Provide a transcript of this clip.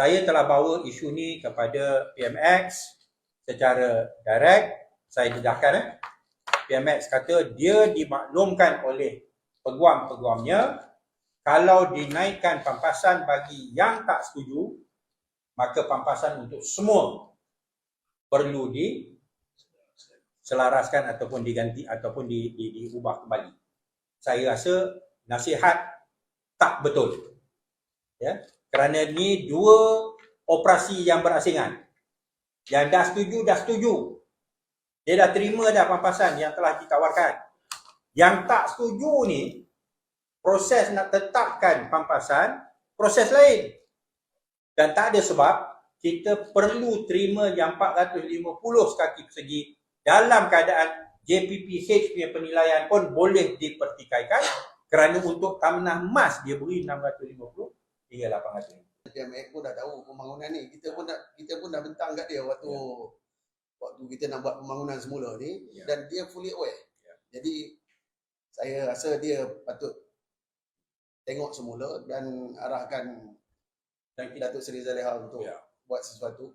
saya telah bawa isu ni kepada PMX secara direct. Saya dedahkan eh. PMX kata dia dimaklumkan oleh peguam-peguamnya kalau dinaikkan pampasan bagi yang tak setuju maka pampasan untuk semua perlu di selaraskan ataupun diganti ataupun di, di, diubah kembali. Saya rasa nasihat tak betul. Ya, kerana ni dua operasi yang berasingan. Yang dah setuju, dah setuju. Dia dah terima dah pampasan yang telah ditawarkan. Yang tak setuju ni, proses nak tetapkan pampasan, proses lain. Dan tak ada sebab kita perlu terima yang 450 kaki persegi dalam keadaan JPPH punya penilaian pun boleh dipertikaikan kerana untuk tanah emas dia beri 650 hingga 800. PMX pun dah tahu pembangunan ni. Kita pun dah kita pun dah bentang kat dia waktu Ya. waktu kita nak buat pembangunan semula ni Ya. dan dia fully aware. Ya. Jadi saya rasa dia patut tengok semula dan arahkan Dan kita Datuk Seri Zaleha untuk Ya. buat sesuatu.